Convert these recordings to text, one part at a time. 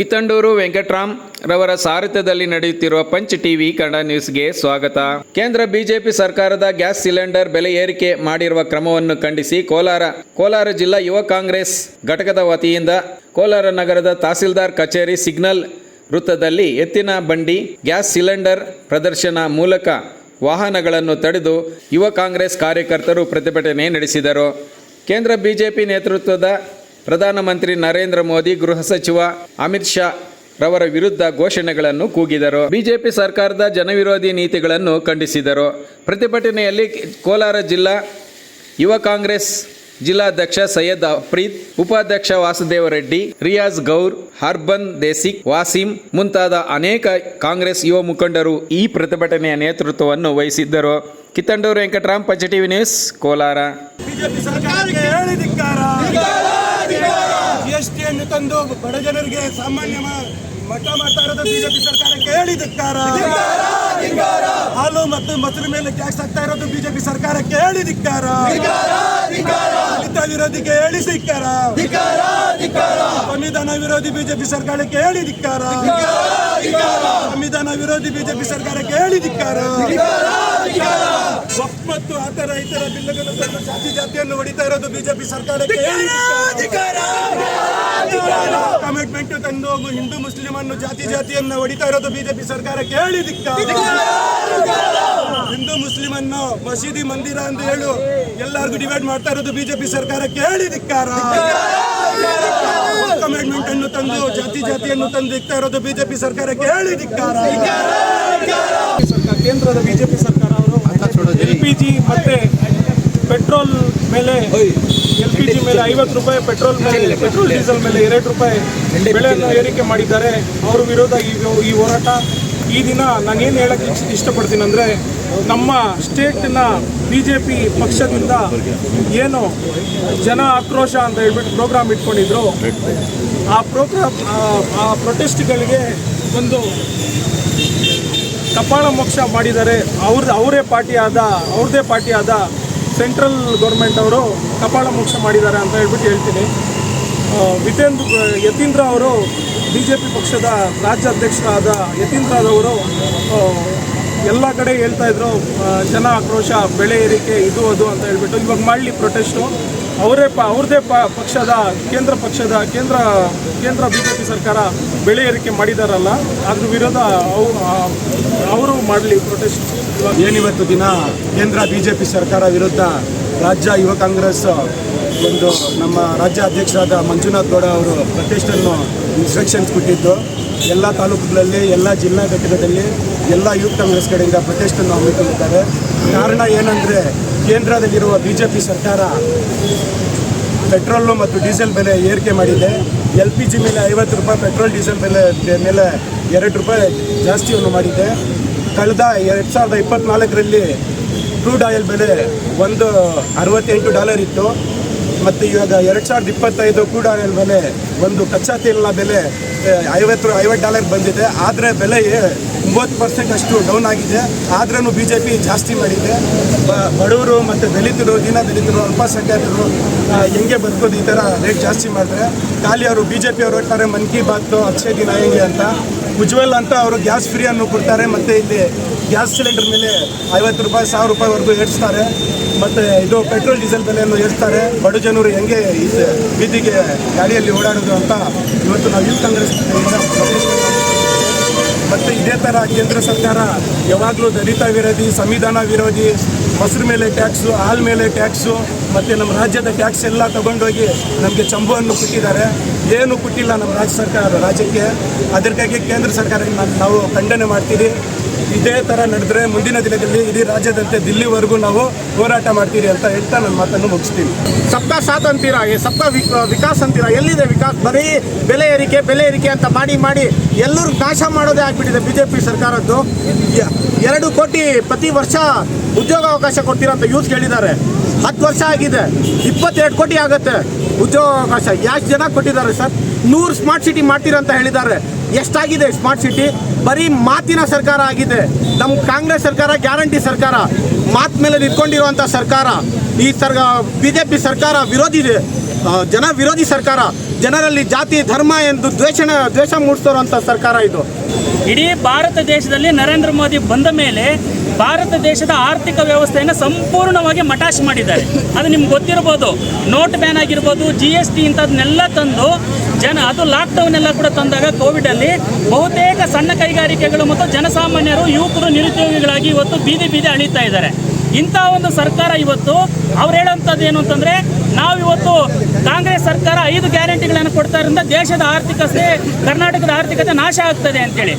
ಕಿತ್ತಂಡೂರು ವೆಂಕಟರಾಮ್ ರವರ ಸಾರಥ್ಯದಲ್ಲಿ ನಡೆಯುತ್ತಿರುವ punch TV Kannada ನ್ಯೂಸ್ಗೆ ಸ್ವಾಗತ. ಕೇಂದ್ರ ಬಿಜೆಪಿ ಸರ್ಕಾರದ ಗ್ಯಾಸ್ ಸಿಲಿಂಡರ್ ಬೆಲೆ ಏರಿಕೆ ಮಾಡಿರುವ ಕ್ರಮವನ್ನು ಖಂಡಿಸಿ ಕೋಲಾರ ಕೋಲಾರ ಜಿಲ್ಲಾ ಯುವ ಕಾಂಗ್ರೆಸ್ ಘಟಕದ ವತಿಯಿಂದ ಕೋಲಾರ ನಗರದ ತಹಸೀಲ್ದಾರ್ ಕಚೇರಿ ಸಿಗ್ನಲ್ ವೃತ್ತದಲ್ಲಿ ಎತ್ತಿನ ಬಂಡಿ, ಗ್ಯಾಸ್ ಸಿಲಿಂಡರ್ ಪ್ರದರ್ಶನ ಮೂಲಕ ವಾಹನಗಳನ್ನು ತಡೆದು ಯುವ ಕಾಂಗ್ರೆಸ್ ಕಾರ್ಯಕರ್ತರು ಪ್ರತಿಭಟನೆ ನಡೆಸಿದರು. ಕೇಂದ್ರ ಬಿಜೆಪಿ ನೇತೃತ್ವದ ಪ್ರಧಾನಮಂತ್ರಿ ನರೇಂದ್ರ ಮೋದಿ ಗೃಹ ಸಚಿವ ಅಮಿತ್ ಶಾ ರವರ ವಿರುದ್ಧ ಘೋಷಣೆಗಳನ್ನು ಕೂಗಿದರು. ಬಿಜೆಪಿ ಸರ್ಕಾರದ ಜನವಿರೋಧಿ ನೀತಿಗಳನ್ನು ಖಂಡಿಸಿದರು. ಪ್ರತಿಭಟನೆಯಲ್ಲಿ ಕೋಲಾರ ಜಿಲ್ಲಾ ಯುವ ಕಾಂಗ್ರೆಸ್ ಜಿಲ್ಲಾಧ್ಯಕ್ಷ ಸೈಯದ್ ಅಫ್ರೀದ್ ಉಪಾಧ್ಯಕ್ಷ ವಾಸುದೇವ ರೆಡ್ಡಿ, ರಿಯಾಜ್ ಗೌರ್, ಹರ್ಬನ್ ದೇಸಿಕ್, ವಾಸಿಂ ಮುಂತಾದ ಅನೇಕ ಕಾಂಗ್ರೆಸ್ ಯುವ ಮುಖಂಡರು ಈ ಪ್ರತಿಭಟನೆಯ ನೇತೃತ್ವವನ್ನು ವಹಿಸಿದ್ದರು. ಕಿತ್ತಂಡೂರು ವೆಂಕಟರಾಮ್ ಪಂಚ ನ್ಯೂಸ್, ಕೋಲಾರ. ಜಿಎಸ್ಟಿಯನ್ನು ತಂದು ಬಡ ಜನರಿಗೆ ಸಾಮಾನ್ಯ ಮಠ ಮಾಡ್ತಾ ಇರೋದು ಬಿಜೆಪಿ ಸರ್ಕಾರ ಕೇಳಿದ ಹಾಲು ಮತ್ತು ಮೊಸರು ಮೇಲೆ ಟ್ಯಾಕ್ಸ್ ಆಗ್ತಾ ಇರೋದು ಬಿಜೆಪಿ ಸರ್ಕಾರಕ್ಕೆ ಹೇಳಿ ಧಿಕ್ಕಾರ. ದಲಿತ ವಿರೋಧಿಗೆ ಹೇಳಿ ಧಿಕ್ಕಾರ. ಸಂವಿಧಾನ ವಿರೋಧಿ ಬಿಜೆಪಿ ಸರ್ಕಾರಕ್ಕೆ ಹೇಳಿ ಧಿಕ್ಕಾರ. ಸಂವಿಧಾನ ವಿರೋಧಿ ಬಿಜೆಪಿ ಸರ್ಕಾರಕ್ಕೆ ಹೇಳಿ ಧಿಕ್ಕಾರ. ಮತ್ತು ಆ ರೈತರ ಇತರ ಬಿಲ್ಲುಗಳು ಜಾತಿ ಜಾತಿಯನ್ನು ಹೊಡಿತಾ ಇರೋದು ಬಿಜೆಪಿ ಸರ್ಕಾರಕ್ಕೆ ಹೇಳಿ ಕಮಿಟ್ಮೆಂಟ್ ತಂದು ಹಿಂದೂ ಮುಸ್ಲಿಮ್ ಅನ್ನು ಜಾತಿ ಜಾತಿಯನ್ನು ಹೊಡಿತಾ ಇರೋದು ಬಿಜೆಪಿ ಸರ್ಕಾರಕ್ಕೆ ಹೇಳಿ ದಿಕ್ಕ ಹಿಂದೂ ಮುಸ್ಲಿಂ ಅನ್ನು ಮಸೀದಿ ಮಂದಿರ ಅಂತ ಹೇಳು ಎಲ್ಲರಿಗೂ ಡಿವೈಡ್ ಮಾಡ್ತಾ ಇರೋದು ಬಿಜೆಪಿ ಸರ್ಕಾರಕ್ಕೆ ಹೇಳಿ ಧಿಕ್ಕಾರ. ಕಮಿಟ್ಮೆಂಟ್ ಅನ್ನು ತಂದು, ಜಾತಿ ಜಾತಿಯನ್ನು ತಂದು ಇಕ್ತಾ ಇರೋದು ಬಿಜೆಪಿ ಸರ್ಕಾರಕ್ಕೆ ಹೇಳಿ ಧಿಕ್ಕಾರ. ಕೇಂದ್ರದ ಬಿಜೆಪಿ ಸರ್ಕಾರ ಅವರು ಎಲ್ ಪಿ ಜಿ ಮತ್ತೆ ಪೆಟ್ರೋಲ್ ಮೇಲೆ ಎಲ್ ಪಿ ಜಿ ಮೇಲೆ ಐವತ್ತು ರೂಪಾಯಿ, ಪೆಟ್ರೋಲ್ ಮೇಲೆ, ಪೆಟ್ರೋಲ್ ಡೀಸೆಲ್ ಮೇಲೆ ಎರಡು ರೂಪಾಯಿ ಬೆಳೆಯನ್ನು ಏರಿಕೆ ಮಾಡಿದ್ದಾರೆ. ಅವ್ರ ವಿರೋಧ ಈ ಈ ಹೋರಾಟ ಈ ದಿನ ನಾನೇನು ಹೇಳಕ್ಕೆ ಇಷ್ಟ ಇಷ್ಟಪಡ್ತೀನಿ ಅಂದರೆ ನಮ್ಮ ಸ್ಟೇಟಿನ ಬಿ ಜೆ ಪಿ ಪಕ್ಷದಿಂದ ಏನು ಜನ ಆಕ್ರೋಶ ಅಂತ ಹೇಳ್ಬಿಟ್ಟು ಪ್ರೋಗ್ರಾಮ್ ಇಟ್ಕೊಂಡಿದ್ರು. ಆ ಪ್ರೋಗ್ರಾಮ್ ಆ ಪ್ರೊಟೆಸ್ಟ್ಗಳಿಗೆ ಒಂದು ಕಪಾಳ ಮೋಕ್ಷ ಮಾಡಿದ್ದಾರೆ. ಅವ್ರದ್ದು ಅವರೇ ಪಾರ್ಟಿಯಾದ ಅವ್ರದ್ದೇ ಪಾರ್ಟಿಯಾದ ಸೆಂಟ್ರಲ್ ಗೌರ್ಮೆಂಟ್ ಅವರು ಕಪಾಳ ಮೋಕ್ಷ ಮಾಡಿದ್ದಾರೆ ಅಂತ ಹೇಳ್ಬಿಟ್ಟು ಹೇಳ್ತೀನಿ. ವಿತೇಂದ್ರ ಯತೀಂದ್ರ ಅವರು ಬಿ ಜೆ ಪಿ ಪಕ್ಷದ ರಾಜ್ಯಾಧ್ಯಕ್ಷರಾದ ಯತೀಂದ್ರದವರು ಎಲ್ಲ ಕಡೆ ಹೇಳ್ತಾ ಇದ್ರು ಜನ ಆಕ್ರೋಶ ಬೆಳೆ ಏರಿಕೆ ಇದು, ಅದು ಅಂತ ಹೇಳ್ಬಿಟ್ಟು. ಇವಾಗ ಮಾಡಲಿ ಪ್ರೊಟೆಸ್ಟು. ಅವರೇ ಪ ಅವ್ರದ್ದೇ ಪ, ಪಕ್ಷದ, ಕೇಂದ್ರ ಪಕ್ಷದ, ಕೇಂದ್ರ ಕೇಂದ್ರ ಬಿ ಜೆ ಪಿ ಸರ್ಕಾರ ಬೆಳೆ ಏರಿಕೆ ಮಾಡಿದಾರಲ್ಲ, ಅದ್ರ ವಿರೋಧ ಅವು ಅವರು ಮಾಡಲಿ ಪ್ರೊಟೆಸ್ಟ್. ಏನಿವತ್ತು ದಿನ ಕೇಂದ್ರ ಬಿಜೆಪಿ ಸರ್ಕಾರ ವಿರುದ್ಧ ರಾಜ್ಯ ಯುವ ಕಾಂಗ್ರೆಸ್ ಒಂದು ನಮ್ಮ ರಾಜ್ಯ ಅಧ್ಯಕ್ಷರಾದ ಮಂಜುನಾಥ್ ಗೌಡ ಅವರು ಪ್ರತಿಷ್ಠನ್ನು ಇನ್ಸ್ಟ್ರಕ್ಷನ್ಸ್ ಕೊಟ್ಟಿದ್ದು, ಎಲ್ಲ ತಾಲೂಕುಗಳಲ್ಲಿ, ಎಲ್ಲ ಜಿಲ್ಲಾ ಘಟಕದಲ್ಲಿ, ಎಲ್ಲ ಯೂತ್ ಕಾಂಗ್ರೆಸ್ ಕಡೆಯಿಂದ ಪ್ರತಿಷ್ಠನ್ನು ಹಮ್ಮಿಕೊಂಡಿದ್ದಾರೆ. ಕಾರಣ ಏನಂದರೆ, ಕೇಂದ್ರದಲ್ಲಿರುವ ಬಿ ಜೆ ಪಿ ಸರ್ಕಾರ ಪೆಟ್ರೋಲು ಮತ್ತು ಡೀಸೆಲ್ ಬೆಲೆ ಏರಿಕೆ ಮಾಡಿದೆ. ಎಲ್ ಪಿ ಜಿ ಮೇಲೆ ಐವತ್ತು ರೂಪಾಯಿ ಪೆಟ್ರೋಲ್, ಡೀಸೆಲ್ ಬೆಲೆ ಮೇಲೆ ಎರಡು ರೂಪಾಯಿ ಜಾಸ್ತಿಯನ್ನು ಮಾಡಿದೆ. ಕಳೆದ ಎರಡು ಸಾವಿರದ ಇಪ್ಪತ್ತ್ನಾಲ್ಕರಲ್ಲಿ ಕ್ರೂಡ್ ಆಯಿಲ್ ಬೆಲೆ ಒಂದು ಅರವತ್ತೆಂಟು ಡಾಲರ್ ಇತ್ತು. ಮತ್ತು ಇವಾಗ ಎರಡು ಸಾವಿರದ ಇಪ್ಪತ್ತೈದು ಕೂಡ ಬೆಲೆ ಒಂದು ಕಚ್ಚಾ ತೈಲ ಬೆಲೆ ಐವತ್ತು ಐವತ್ತು ಡಾಲರ್ ಬಂದಿದೆ. ಆದರೆ ಬೆಲೆ ಒಂಬತ್ತು ಪರ್ಸೆಂಟ್ ಅಷ್ಟು ಡೌನ್ ಆಗಿದೆ. ಆದ್ರೂ ಬಿ ಜೆ ಪಿ ಜಾಸ್ತಿ ಮಾಡಿದೆ. ಬಡವರು ಮತ್ತು ದಲಿತರು, ದಿನ ದಲಿತರು, ಅಲ್ಪಸಂಖ್ಯಾತರು ಹೆಂಗೆ ಬದುಕೋದು ಈ ಥರ ರೇಟ್ ಜಾಸ್ತಿ ಮಾಡಿದ್ರೆ, ಖಾಲಿ ಅವರು ಬಿ ಜೆ ಪಿ ಅವರು ಹೇಳ್ತಾರೆ, ಮನ್ ಕಿ ಬಾತ್ ಅಕ್ಷಯ ದಿನ ಹೆಂಗೆ ಅಂತ. ಉಜ್ವಲ್ ಅಂತ ಅವರು ಗ್ಯಾಸ್ ಫ್ರೀ ಅನ್ನು ಕೊಡ್ತಾರೆ, ಮತ್ತು ಇಲ್ಲಿ ಗ್ಯಾಸ್ ಸಿಲಿಂಡರ್ ಮೇಲೆ ಐವತ್ತು ರೂಪಾಯಿ, ಸಾವಿರ ರೂಪಾಯಿವರೆಗೂ ಏರಿಸ್ತಾರೆ. ಮತ್ತು ಇದು ಪೆಟ್ರೋಲ್, ಡೀಸೆಲ್ ಬೆಲೆಯನ್ನು ಏರಿಸ್ತಾರೆ. ಬಡ ಜನರು ಹೆಂಗೆ ಬೀದಿಗೆ ಗಾಡಿಯಲ್ಲಿ ಓಡಾಡೋದು ಅಂತ ಇವತ್ತು ನಾವು ಯೂತ್ ಕಾಂಗ್ರೆಸ್ ಮತ್ತು ಇದೇ ಥರ ಕೇಂದ್ರ ಸರ್ಕಾರ ಯಾವಾಗಲೂ ದಲಿತ ವಿರೋಧಿ, ಸಂವಿಧಾನ ವಿರೋಧಿ, ಮೊಸರು ಮೇಲೆ ಟ್ಯಾಕ್ಸು, ಹಾಲ್ ಮೇಲೆ ಟ್ಯಾಕ್ಸು, ಮತ್ತು ನಮ್ಮ ರಾಜ್ಯದ ಟ್ಯಾಕ್ಸ್ ಎಲ್ಲ ತಗೊಂಡೋಗಿ ನಮಗೆ ಚಂಬುವನ್ನು ಕೊಟ್ಟಿದ್ದಾರೆ. ಏನು ಕೊಟ್ಟಿಲ್ಲ ನಮ್ಮ ರಾಜ್ಯ ಸರ್ಕಾರ, ರಾಜ್ಯಕ್ಕೆ. ಅದಕ್ಕಾಗಿ ಕೇಂದ್ರ ಸರ್ಕಾರಕ್ಕೆ ನಾವು ಖಂಡನೆ ಮಾಡ್ತೀವಿ. ಇದೇ ಥರ ನಡೆದ್ರೆ ಮುಂದಿನ ದಿನದಲ್ಲಿ ಇಡೀ ರಾಜ್ಯದಂತೆ ದಿಲ್ಲಿವರೆಗೂ ನಾವು ಹೋರಾಟ ಮಾಡ್ತೀರಿ ಅಂತ ಹೇಳ್ತಾ ನನ್ನ ಮಾತನ್ನು ಮುಗಿಸ್ತೀನಿ. ಸಪ್ತ ಸಾತ್ ಅಂತೀರಾ ಸಪ್ತ ವಿಕಾಸ್ ಅಂತೀರಾ ಎಲ್ಲಿದೆ ವಿಕಾಸ್? ಬರೀ ಬೆಲೆ ಏರಿಕೆ ಬೆಲೆ ಏರಿಕೆ ಅಂತ ಮಾಡಿ ಮಾಡಿ ಎಲ್ಲರೂ ನಾಶ ಮಾಡೋದೇ ಆಗ್ಬಿಟ್ಟಿದೆ ಬಿಜೆಪಿ ಸರ್ಕಾರದ್ದು. ಎರಡು ಕೋಟಿ ಪ್ರತಿ ವರ್ಷ ಉದ್ಯೋಗಾವಕಾಶ ಕೊಡ್ತೀರಾ ಅಂತ ಯೂತ್ ಹೇಳಿದ್ದಾರೆ. ಹತ್ತು ವರ್ಷ ಆಗಿದೆ. ಇಪ್ಪತ್ತೆರಡು ಕೋಟಿ ಆಗುತ್ತೆ ಉದ್ಯೋಗಾವಕಾಶ. ಎಷ್ಟು ಜನ ಕೊಟ್ಟಿದ್ದಾರೆ ಸರ್? ನೂರು ಸ್ಮಾರ್ಟ್ ಸಿಟಿ ಮಾಡ್ತೀರಾ ಅಂತ ಹೇಳಿದ್ದಾರೆ. ಎಷ್ಟಾಗಿದೆ ಸ್ಮಾರ್ಟ್ ಸಿಟಿ? ಬರೀ ಮಾತಿನ ಸರ್ಕಾರ ಆಗಿದೆ. ನಮ್ಮ ಕಾಂಗ್ರೆಸ್ ಸರ್ಕಾರ, ಗ್ಯಾರಂಟಿ ಸರ್ಕಾರ, ಮಾತ್ ಮೇಲೆ ನಿಂತ್ಕೊಂಡಿರುವಂಥ ಸರ್ಕಾರ, ಈ ಸರ್ ಬಿ ಜೆ ಪಿ ಸರ್ಕಾರ ವಿರೋಧಿ ಜನ ವಿರೋಧಿ ಸರ್ಕಾರ, ಜನರಲ್ಲಿ ಜಾತಿ, ಧರ್ಮ ಎಂದು ದ್ವೇಷಣ, ದ್ವೇಷ ಮೂಡಿಸೋರುವಂಥ ಸರ್ಕಾರ ಇದು. ಇಡೀ ಭಾರತ ದೇಶದಲ್ಲಿ ನರೇಂದ್ರ ಮೋದಿ ಬಂದ ಮೇಲೆ ಭಾರತ ದೇಶದ ಆರ್ಥಿಕ ವ್ಯವಸ್ಥೆಯನ್ನು ಸಂಪೂರ್ಣವಾಗಿ ಮಟಾಶ್ ಮಾಡಿದ್ದಾರೆ. ಅದು ನಿಮ್ಗೆ ಗೊತ್ತಿರ್ಬೋದು. ನೋಟ್ ಬ್ಯಾನ್ ಆಗಿರ್ಬೋದು ಜಿ ಎಸ್ ಟಿ ಇಂಥದನ್ನೆಲ್ಲ ತಂದು ಜನ, ಅದು ಲಾಕ್ಡೌನ್ ಎಲ್ಲ ಕೂಡ ತಂದಾಗ ಕೋವಿಡಲ್ಲಿ ಬಹುತೇಕ ಸಣ್ಣ ಕೈಗಾರಿಕೆಗಳು ಮತ್ತು ಜನಸಾಮಾನ್ಯರು, ಯುವಕರು, ನಿರುದ್ಯೋಗಿಗಳಾಗಿ ಇವತ್ತು ಬೀದಿ ಬೀದಿ ಅಳಿತಾ ಇದ್ದಾರೆ. ಇಂಥ ಒಂದು ಸರ್ಕಾರ ಇವತ್ತು ಅವ್ರು ಹೇಳೋಂಥದ್ದು ಏನು ಅಂತಂದರೆ ನಾವು ಇವತ್ತು ಕಾಂಗ್ರೆಸ್ ಸರ್ಕಾರ ಐದು ಗ್ಯಾರಂಟಿಗಳನ್ನು ಕೊಡ್ತಾರಿಂದ ದೇಶದ ಆರ್ಥಿಕತೆ, ಕರ್ನಾಟಕದ ಆರ್ಥಿಕತೆ ನಾಶ ಆಗ್ತದೆ ಅಂತೇಳಿ.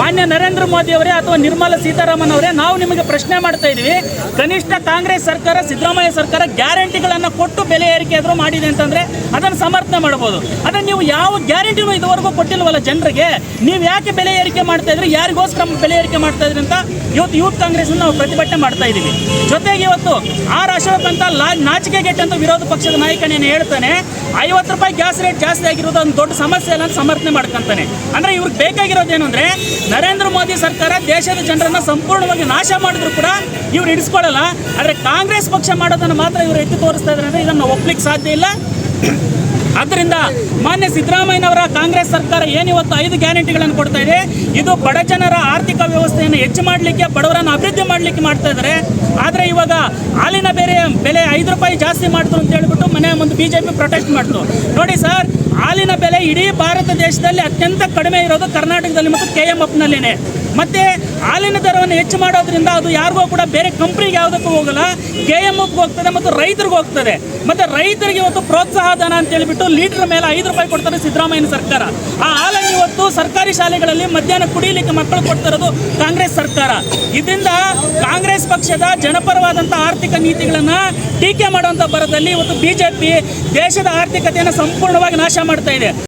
ಮಾನ್ಯ ನರೇಂದ್ರ ಮೋದಿ ಅವರೇ ಅಥವಾ ನಿರ್ಮಲಾ ಸೀತಾರಾಮನ್ ಅವರೇ ನಾವು ನಿಮಗೆ ಪ್ರಶ್ನೆ ಮಾಡ್ತಾ ಇದ್ದೀವಿ. ಕನಿಷ್ಠ ಕಾಂಗ್ರೆಸ್ ಸರ್ಕಾರ, ಸಿದ್ದರಾಮಯ್ಯ ಸರ್ಕಾರ ಗ್ಯಾರಂಟಿಗಳನ್ನು ಕೊಟ್ಟು ಬೆಲೆ ಏರಿಕೆ ಆದರೂ ಮಾಡಿದೆ ಅಂತಂದರೆ ಅದನ್ನು ಸಮರ್ಥನೆ ಮಾಡ್ಬೋದು. ಅದನ್ನು ನೀವು ಯಾವ ಗ್ಯಾರಂಟಿನೂ ಇದುವರೆಗೂ ಕೊಟ್ಟಿಲ್ವಲ್ಲ ಜನರಿಗೆ? ನೀವು ಯಾಕೆ ಬೆಲೆ ಏರಿಕೆ ಮಾಡ್ತಾ ಇದ್ರಿ? ಯಾರಿಗೋಸ್ಕರ ಬೆಲೆ ಏರಿಕೆ ಮಾಡ್ತಾ ಇದ್ರಿ ಅಂತ ಇವತ್ತು ಯೂತ್ ಕಾಂಗ್ರೆಸ್ ನಾವು ಪ್ರತಿಭಟನೆ ಮಾಡ್ತಾ ಇದ್ದೀವಿ. ಜೊತೆಗೆ ಇವತ್ತು ಆರ್ ಅಶೋಕ್ ಅಂತ ಲಾ ನಾಚಿಕೆ ಗೆಟ್ ವಿರೋಧ ಪಕ್ಷದ ನಾಯಕನೇನು ಹೇಳ್ತಾನೆ, ಐವತ್ತು ರೂಪಾಯಿ ಗ್ಯಾಸ್ ರೇಟ್ ಜಾಸ್ತಿ ಆಗಿರೋದು ಒಂದು ದೊಡ್ಡ ಸಮಸ್ಯೆ ಅಲ್ಲ ಅಂತ ಸಮರ್ಥನೆ ಮಾಡ್ಕೊಂತಾನೆ. ಅಂದ್ರೆ ಇವ್ರಿಗೆ ಬೇಕಾಗಿರೋದೇನು ಅಂದ್ರೆ, ನರೇಂದ್ರ ಮೋದಿ ಸರ್ಕಾರ ದೇಶದ ಜನರನ್ನ ಸಂಪೂರ್ಣವಾಗಿ ನಾಶ ಮಾಡಿದ್ರು ಕೂಡ ಇವ್ರು ಹಿಡಿಸ್ಕೊಳ್ಳಲ್ಲ ಆದರೆ ಕಾಂಗ್ರೆಸ್ ಪಕ್ಷ ಮಾಡೋದನ್ನು ಮಾತ್ರ ಇವರು ಎತ್ತಿ ತೋರಿಸ್ತಾ ಇದ್ದಾರೆ ಅಂದ್ರೆ ಇದನ್ನು ಒಪ್ಲಿಕ್ಕೆ ಸಾಧ್ಯ ಇಲ್ಲ. ಆದ್ದರಿಂದ ಮಾನ್ಯ ಸಿದ್ದರಾಮಯ್ಯನವರ ಕಾಂಗ್ರೆಸ್ ಸರ್ಕಾರ ಏನಿವತ್ತು ಐದು ಗ್ಯಾರಂಟಿಗಳನ್ನು ಕೊಡ್ತಾ ಇದೆ? ಇದು ಬಡ ಜನರ ಆರ್ಥಿಕ ವ್ಯವಸ್ಥೆಯನ್ನು ಹೆಚ್ಚು ಮಾಡಲಿಕ್ಕೆ, ಬಡವರನ್ನು ಅಭಿವೃದ್ಧಿ ಮಾಡಲಿಕ್ಕೆ ಮಾಡ್ತಾ ಇದ್ದಾರೆ. ಆದರೆ ಇವಾಗ ಹಾಲಿನ ಬೇರೆ ಬೆಲೆ ಐದು ರೂಪಾಯಿ ಜಾಸ್ತಿ ಮಾಡಿದ್ರು ಅಂತ ಹೇಳ್ಬಿಟ್ಟು ಮನೆ ಮುಂದೆ ಬಿ ಜೆ ಪಿ ಪ್ರೊಟೆಸ್ಟ್ ಮಾಡ್ತು. ನೋಡಿ ಸರ್, ಹಾಲಿನ ಬೆಲೆ ಇಡೀ ಭಾರತ ದೇಶದಲ್ಲಿ ಅತ್ಯಂತ ಕಡಿಮೆ ಇರೋದು ಕರ್ನಾಟಕದಲ್ಲಿ ಮತ್ತು ಕೆ ಎಂ ಎಫ್ನಲ್ಲಿನೇ ಮತ್ತೆ ಹಾಲಿನ ದರವನ್ನು ಹೆಚ್ಚು ಮಾಡೋದ್ರಿಂದ ಅದು ಯಾರಿಗೂ ಕೂಡ ಬೇರೆ ಕಂಪ್ನಿಗೆ ಯಾವುದಕ್ಕೂ ಹೋಗಲ್ಲ, ಕೆ ಎಂ ಎಫ್ಗೆ ಹೋಗ್ತದೆ ಮತ್ತು ರೈತರಿಗೆ ಹೋಗ್ತದೆ. ಮತ್ತೆ ರೈತರಿಗೆ ಇವತ್ತು ಪ್ರೋತ್ಸಾಹ ಧನ ಅಂತ ಹೇಳಿಬಿಟ್ಟು ಲೀಟರ್ ಮೇಲೆ ಐದು ರೂಪಾಯಿ ಕೊಡ್ತಾರೆ ಸಿದ್ದರಾಮಯ್ಯನ ಸರ್ಕಾರ. ಆ ಹಾಲನ್ನು ಇವತ್ತು ಸರ್ಕಾರಿ ಶಾಲೆಗಳಲ್ಲಿ ಮಧ್ಯಾಹ್ನ ಕುಡಿಯಲಿಕ್ಕೆ ಮಕ್ಕಳು ಕೊಡ್ತಿರೋದು ಕಾಂಗ್ರೆಸ್ ಸರ್ಕಾರ. ಇದರಿಂದ ಕಾಂಗ್ರೆಸ್ ಪಕ್ಷದ ಜನಪರವಾದಂಥ ಆರ್ಥಿಕ ನೀತಿಗಳನ್ನು ಟೀಕೆ ಮಾಡುವಂಥ ಬರದಲ್ಲಿ ಇವತ್ತು ಬಿಜೆಪಿ ದೇಶದ ಆರ್ಥಿಕತೆಯನ್ನು ಸಂಪೂರ್ಣವಾಗಿ ನಾಶ ಮಾಡ್ತಾ ಇದೆ.